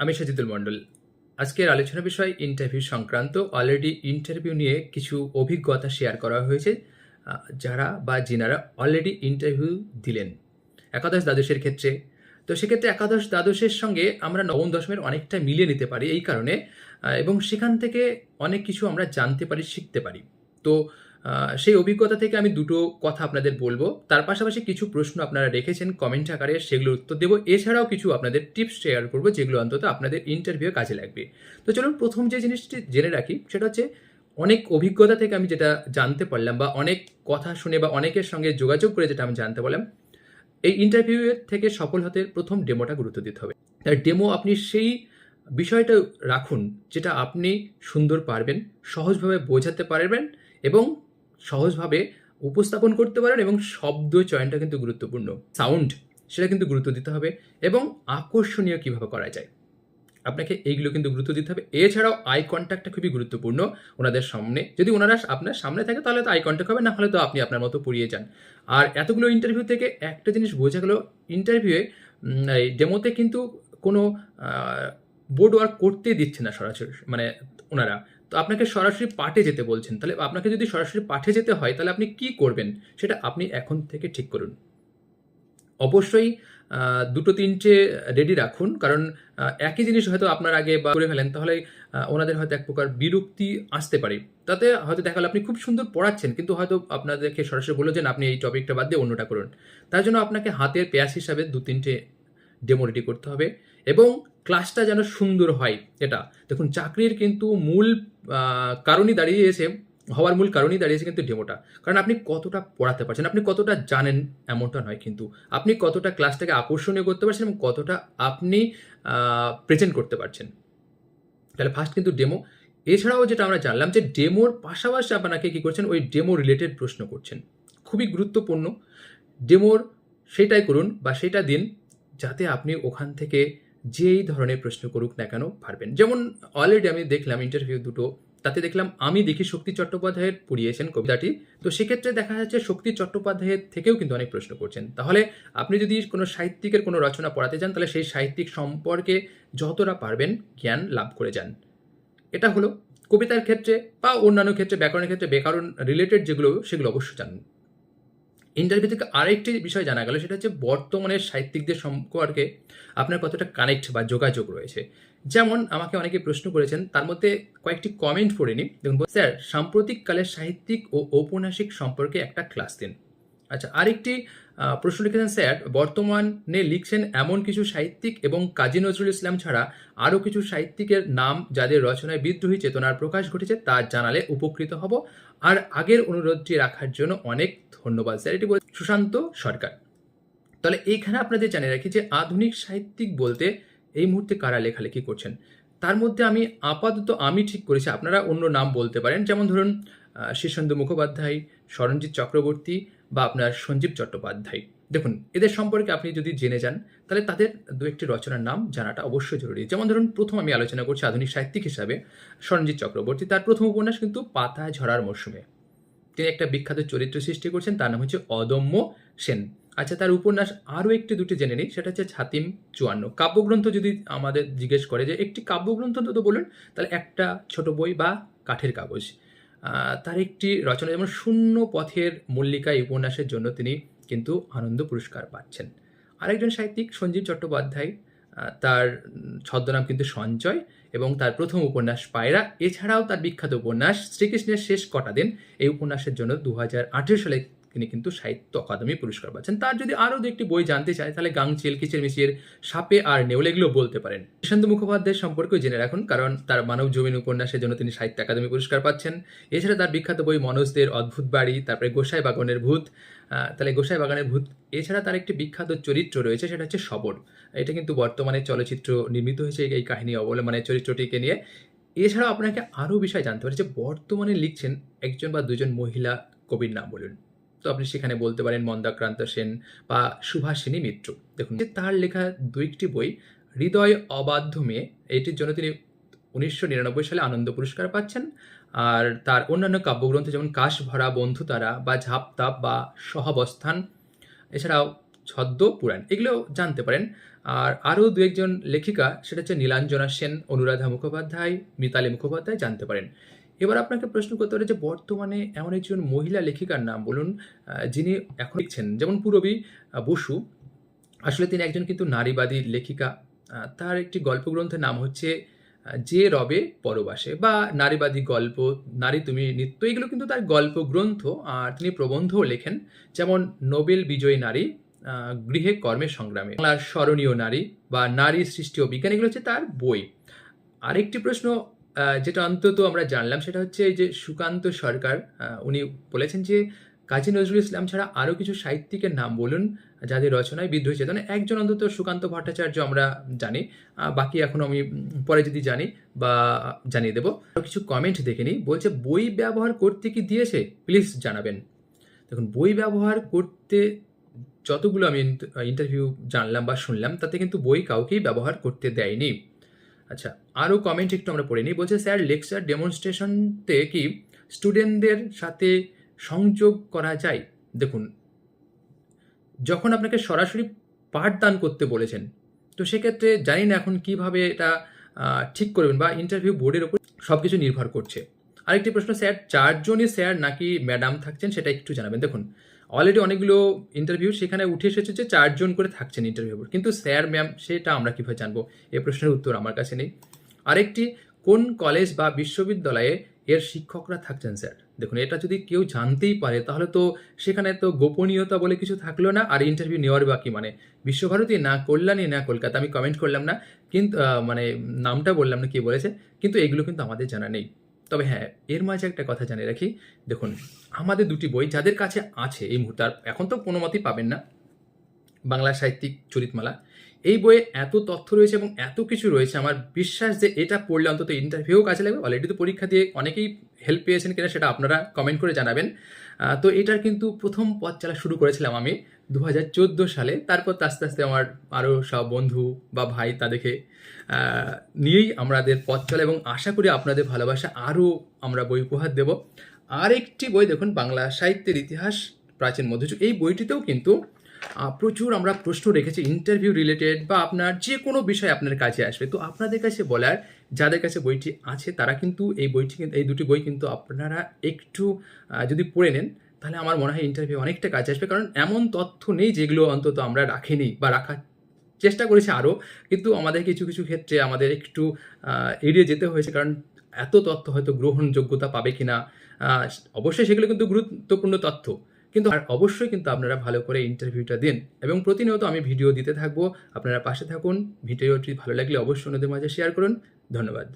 আমি সাজিদুল মণ্ডল। আজকের আলোচনা বিষয় ইন্টারভিউ সংক্রান্ত। অলরেডি ইন্টারভিউ নিয়ে কিছু অভিজ্ঞতা শেয়ার করা হয়েছে যারা বা যিনারা অলরেডি ইন্টারভিউ দিলেন। একাদশ দ্বাদশের ক্ষেত্রে। তো সেক্ষেত্রে একাদশ দ্বাদশের সঙ্গে আমরা নবম দশমের অনেকটা মিলিয়ে নিতে পারি এই কারণে এবং সেখান থেকে অনেক কিছু আমরা জানতে পারি, শিখতে পারি। তো সেই অভিজ্ঞতা থেকে আমি দুটো কথা আপনাদের বলব। তার পাশাপাশি কিছু প্রশ্ন আপনারা রেখেছেন কমেন্ট আকারে, সেগুলোর উত্তর দেবো। এছাড়াও কিছু আপনাদের টিপস শেয়ার করব, যেগুলো অন্তত আপনাদের ইন্টারভিউ কাজে লাগবে। তো চলুন প্রথম যে জিনিসটি জেনে রাখি, সেটা হচ্ছে অনেক অভিজ্ঞতা থেকে আমি যেটা জানতে পারলাম বা অনেক কথা শুনে বা অনেকের সঙ্গে যোগাযোগ করে যেটা আমি জানতে পারলাম, এই ইন্টারভিউয়ের থেকে সফল হতে প্রথম ডেমোটা গুরুত্ব দিতে হবে। তার ডেমো আপনি সেই বিষয়টা রাখুন, যেটা আপনি সুন্দর পারবেন, সহজভাবে বোঝাতে পারবেন এবং সহজভাবে উপস্থাপন করতে পারেন এবং শব্দ চয়নটা কিন্তু গুরুত্বপূর্ণ। সাউন্ড, সেটা কিন্তু গুরুত্ব দিতে হবে এবং আকর্ষণীয় কীভাবে করা যায়। আপনাকে এইগুলো কিন্তু গুরুত্ব দিতে হবে। এছাড়াও আই কন্ট্যাক্টটা খুবই গুরুত্বপূর্ণ ওনাদের সামনে। যদি ওনারা আপনার সামনে থাকে তাহলে তো আই কন্ট্যাক্ট হবে, না হলে তো আপনি আপনার মতো পড়িয়ে যান। আর এতগুলো ইন্টারভিউ থেকে একটা জিনিস বোঝা গেল ইন্টারভিউয়ে ডেমোতে কিন্তু কোনো বোর্ড ওয়ার্ক করতে দিচ্ছে না সরাসরি মানে ওনারা। তো আপনাকে সরাসরি পাঠে যেতে বলছেন তাহলে আপনাকে যদি সরাসরি পাঠে যেতে হয় তাহলে আপনি কি করবেন? সেটা আপনি এখন থেকে ঠিক করুন। অবশ্যই দুটো তিনটে রেডি রাখুন কারণ একই জিনিস হয়তো আপনার আগে বা করে ফেলেন তাহলে ওনাদের হয়তো এক প্রকার বিরক্তি আসতে পারে। তাতে হয়তো দেখা গেলো আপনি খুব সুন্দর পড়াচ্ছেন কিন্তু হয়তো আপনাদেরকে সরাসরি বলল যে না, আপনি এই টপিকটা বাদ দিয়ে অন্যটা করুন। তার জন্য আপনাকে হাতের পেঁয়াজ হিসাবে দু তিনটে ডেমো রেডি করতে হবে। এবং ক্লাসটা যেন সুন্দর হয়, এটা। দেখুন, চাকরির কিন্তু মূল কারণই দাঁড়িয়েছে, হওয়ার মূল কারণই দাঁড়িয়েছে কিন্তু ডেমোটা কারণ আপনি কতটা পড়াতে পারছেন, আপনি কতটা জানেন, এমনটা নয় কিন্তু। আপনি কতটা ক্লাসটাকে আকর্ষণীয় করতে পারছেন এবং কতটা আপনি প্রেজেন্ট করতে পারছেন। তাহলে ফার্স্ট কিন্তু ডেমো এছাড়াও যেটা আমরা জানলাম যে ডেমোর পাশাপাশি আপনাকে কী করছেন, ওই ডেমো রিলেটেড প্রশ্ন করছেন। খুবই গুরুত্বপূর্ণ। ডেমোর সেটাই করুন বা সেটা দিন, যাতে আপনি ওখান থেকে যেই ধরনের প্রশ্ন করুক না কেন পারবেন। যেমন অলরেডি আমি দেখলাম ইন্টারভিউ দুটো, তাতে দেখলাম আমি দেখি শক্তি চট্টোপাধ্যায়ের পড়িয়েছেন কবিতাটি, তো সেক্ষেত্রে দেখা যাচ্ছে শক্তি চট্টোপাধ্যায়ের থেকেও কিন্তু অনেক প্রশ্ন করছেন। তাহলে আপনি যদি কোনো সাহিত্যিকের কোনো রচনা পড়াতে চান, তাহলে সেই সাহিত্যিক সম্পর্কে যতটা পারবেন জ্ঞান লাভ করে যান। এটা হলো কবিতার ক্ষেত্রে বা অন্যান্য ক্ষেত্রে, ব্যাকরণের ক্ষেত্রে ব্যাকরণ রিলেটেড যেগুলো, সেগুলো অবশ্যই জানুন। ইন্টারভিউ থেকে আরেকটি বিষয় জানা গেল, সেটা হচ্ছে বর্তমানের সাহিত্যিকদের সম্পর্কে আপনার কতটা কানেক্ট বা যোগাযোগ রয়েছে। যেমন আমাকে অনেকে প্রশ্ন করেছেন, তার মধ্যে কয়েকটি কমেন্ট পড়ে নিই। দেখুন, স্যার, সাম্প্রতিককালের সাহিত্যিক ও ঔপন্যাসিক সম্পর্কে একটা ক্লাস দিন। আচ্ছা আরেকটি প্রশ্ন লিখেছেন স্যার, বর্তমানে লিখছেন এমন কিছু সাহিত্যিক এবং কাজী নজরুল ইসলাম ছাড়া আরও কিছু সাহিত্যিকের নাম যাদের রচনায় বিদ্রোহী চেতনার প্রকাশ ঘটেছে তা জানালে উপকৃত হব। আর আগের অনুরোধটি রাখার জন্য অনেক ধন্যবাদ স্যার। এটি সুশান্ত সরকার। তাহলে এইখানে আপনাদের জানিয়ে রাখি যে আধুনিক সাহিত্যিক বলতে এই মুহূর্তে কারা লেখালেখি করছেন? তার মধ্যে আমি আপাতত আমি ঠিক করেছি, আপনারা অন্য নাম বলতে পারেন। যেমন ধরুন শীর্ষেন্দু মুখোপাধ্যায় স্মরণজিৎ চক্রবর্তী বা আপনার সঞ্জীব চট্টোপাধ্যায়। দেখুন, এদের সম্পর্কে আপনি যদি জেনে যান, তাহলে তাদের দু একটি রচনার নাম জানাটা অবশ্যই জরুরি। যেমন ধরুন, প্রথম আমি আলোচনা করছি আধুনিক সাহিত্যিক হিসাবে স্মরণজিৎ চক্রবর্তী। তার প্রথম উপন্যাস কিন্তু পাতায় ঝরার মরশুমে। তিনি একটা বিখ্যাত চরিত্র সৃষ্টি করছেন, তার নাম হচ্ছে অদম্য সেন। আচ্ছা তার উপন্যাস আরও একটি দুটি জেনে নিই, সেটা হচ্ছে ছাতিম চুয়ান্ন। কাব্যগ্রন্থ যদি আমাদের জিজ্ঞেস করে যে, একটি কাব্যগ্রন্থ তো বলুন, তাহলে একটা ছোট বই বা কাঠের কাগজ। তার একটি রচনা যেমন শূন্য পথের মল্লিকা উপন্যাসের জন্য তিনি কিন্তু আনন্দ পুরস্কার পাচ্ছেন। আরেকজন সাহিত্যিক সঞ্জীব চট্টোপাধ্যায় তার ছদ্মনাম কিন্তু সঞ্চয় এবং তার প্রথম উপন্যাস পায়রা। এছাড়াও তার বিখ্যাত উপন্যাস শ্রীকৃষ্ণের শেষ কটা দিন এই উপন্যাসের জন্য দু হাজার আঠেরো সালে তিনি কিন্তু সাহিত্য অকাদেমি পুরস্কার পাচ্ছেন। তার যদি আরও দু একটি বই জানতে চায়, তাহলে গাংচিল কিচের মিচির সাপে আর নেউল এগুলো বলতে পারেন। প্রশান্ত মুখোপাধ্যায়ের সম্পর্কেও জেনে রাখুন, কারণ তার মানব জমিন উপন্যাসের জন্য তিনি সাহিত্য একাডেমি পুরস্কার পাচ্ছেন। এছাড়া তার বিখ্যাত বই মনোজদের অদ্ভুত বাড়ি, তারপরে গোসাই বাগানের ভূত তাহলে গোসাই বাগানের ভূত। এছাড়া তার একটি বিখ্যাত চরিত্র রয়েছে, সেটা হচ্ছে সবর এটা কিন্তু বর্তমানে চলচ্চিত্র নির্মিত হয়েছে এই কাহিনী অবলম্বনে চরিত্রটিকে নিয়ে। এছাড়াও আপনাকে আরও বিষয় জানতে পারে যে বর্তমানে লিখছেন একজন বা দুজন মহিলা কবির নাম বলুন। তো আপনি সেখানে বলতে পারেন মন্দাক্রান্ত সেন বা সুভাষিনী মিত্র। দেখুন যে তার লেখা দুইটি বই, হৃদয় অবাধ্য এটির জন্য তিনি উনিশশো নিরানব্বই সালে আনন্দ পুরস্কার পাচ্ছেন। আর তার অন্যান্য কাব্যগ্রন্থ যেমন কাশ ভরা বন্ধু তারা বা ঝাপ তাপ বা সহাবস্থান, এছাড়াও ছদ্ম পুরাণ এগুলো জানতে পারেন। আর আরও দু একজন লেখিকা, সেটা হচ্ছে নীলাঞ্জনা সেন, অনুরাধা মুখোপাধ্যায়, মিতালি মুখোপাধ্যায় জানতে পারেন। এবার আপনাকে প্রশ্ন করতে পারে যে বর্তমানে এমন একজন মহিলা লেখিকার নাম বলুন যিনি এখন লিখছেন। যেমন পূরবী বসু, আসলে তিনি একজন কিন্তু নারীবাদী লেখিকা। তার একটি গল্পগ্রন্থের নাম হচ্ছে যে রবে পরবাসে বা নারীবাদী গল্প, নারী তুমি নিত্য, এগুলো কিন্তু তার গল্প গ্রন্থ আর তিনি প্রবন্ধও লেখেন। যেমন নোবেল বিজয়ী নারী গৃহে কর্মের সংগ্রামে। বাংলার স্মরণীয় নারী বা নারী সৃষ্টি ও বিজ্ঞান, এগুলো হচ্ছে তার বই। আরেকটি প্রশ্ন যেটা অন্তত আমরা জানলাম সেটা হচ্ছে যে সুকান্ত সরকার উনি বলেছেন যে কাজী নজরুল ইসলাম ছাড়া আরও কিছু সাহিত্যিকের নাম বলুন যাদের রচনায় বিদ্রোহী চেতনা একজন অন্তত সুকান্ত ভট্টাচার্য আমরা জানি বাকি এখন আমি পরে যদি জানি বা জানিয়ে দেবো। কিছু কমেন্ট দেখে নিই। বলছে, বই ব্যবহার করতে কি দিয়েছে? প্লিজ জানাবেন। দেখুন, বই ব্যবহার করতে যতগুলো আমি ইন্টারভিউ জানলাম বা শুনলাম, তাতে কিন্তু বই কাউকেই ব্যবহার করতে দেয়নি। আচ্ছা আরও কমেন্ট একটু আমরা পড়ে নিই। বলছে, স্যার লেকচার ডেমনস্ট্রেশনতে কি স্টুডেন্টদের সাথে সংযোগ করা যায়? দেখুন, যখন আপনাকে সরাসরি পাঠদান করতে বলেছেন, তো সেক্ষেত্রে জানি না এখন কীভাবে এটা ঠিক করবেন বা ইন্টারভিউ বোর্ডের উপর সব কিছু নির্ভর করছে। আরেকটি প্রশ্ন, স্যার, চারজনই স্যার নাকি ম্যাডাম থাকছেন সেটা একটু জানাবেন। দেখুন অলরেডি অনেকগুলো ইন্টারভিউ সেখানে উঠে এসেছে যে চারজন করে থাকছেন ইন্টারভিউ কিন্তু স্যার ম্যাম সেটা আমরা কীভাবে জানব? এই প্রশ্নের উত্তর আমার কাছে নেই। আরেকটি, কোন কলেজ বা বিশ্ববিদ্যালয়ে এর শিক্ষকরা থাকছেন, স্যার? দেখুন, এটা যদি কেউ জানতেই পারে, তাহলে তো সেখানে তো গোপনীয়তা বলে কিছু থাকল না, আর ইন্টারভিউ নেওয়ার বাকি মানে। বিশ্বভারতী, না কল্যাণী, না কলকাতা, আমি কমেন্ট করলাম না, কিন্তু মানে নামটা বললাম না কে বলেছে, কিন্তু এগুলো কিন্তু আমাদের জানা নেই। তবে হ্যাঁ এর মাঝে একটা কথা জানিয়ে রাখি। দেখুন, আমাদের দুটি বই যাদের কাছে আছে এই মুহূর্তে, আর এখন তো কোনো মতেই পাবেন না, বাংলা সাহিত্যিক চরিতমালা। এই বইয়ে এত তথ্য রয়েছে এবং এত কিছু রয়েছে, আমার বিশ্বাস যে এটা পড়লে অন্তত ইন্টারভিউ কাজে লাগবে। অলরেডি তো পরীক্ষা দিয়ে অনেকেই হেল্প পেয়েছেন কিনা সেটা আপনারা কমেন্ট করে জানাবেন। তো এটার কিন্তু প্রথম পথ চালা শুরু করেছিলাম আমি দু হাজার চোদ্দ সালে। তারপর আস্তে আস্তে আমার আরও সব বন্ধু বা ভাই তাদেরকে নিয়েই আমাদের পথ চলে এবং আশা করি আপনাদের ভালোবাসা আরও আমরা বই উপহার দেব। আরেকটি বই দেখুন, বাংলা সাহিত্যের ইতিহাস, প্রাচীন মধ্যযুগ। এই বইটিতেও কিন্তু প্রচুর আমরা প্রশ্ন রেখেছি ইন্টারভিউ রিলেটেড বা আপনার যে কোনো বিষয় আপনার কাছে আসবে। তো আপনাদের কাছে বলার, যাদের কাছে বইটি আছে, তারা কিন্তু এই বইটি কিন্তু এই দুটি বই কিন্তু আপনারা একটু যদি পড়ে নেন, তাহলে আমার মনে হয় ইন্টারভিউ অনেকটা কাজে আসবে। কারণ এমন তথ্য নেই যেগুলো অন্তত আমরা রাখিনি বা রাখার চেষ্টা করেছি আরও। কিন্তু আমাদের কিছু কিছু ক্ষেত্রে আমাদের একটু এড়িয়ে যেতে হয়েছে। কারণ এত তথ্য হয়তো গ্রহণযোগ্যতা পাবে কিনা অবশ্যই সেগুলো কিন্তু গুরুত্বপূর্ণ তথ্য। কিন্তু আর অবশ্যই কিন্তু আপনারা ভালো করে ইন্টারভিউটা দিন এবং প্রতিনিয়ত আমি ভিডিও দিতে থাকব। আপনারা পাশে থাকুন, ভিডিওটি ভালো লাগলে অবশ্যই অন্যদের মাঝে শেয়ার করুন। ধন্যবাদ।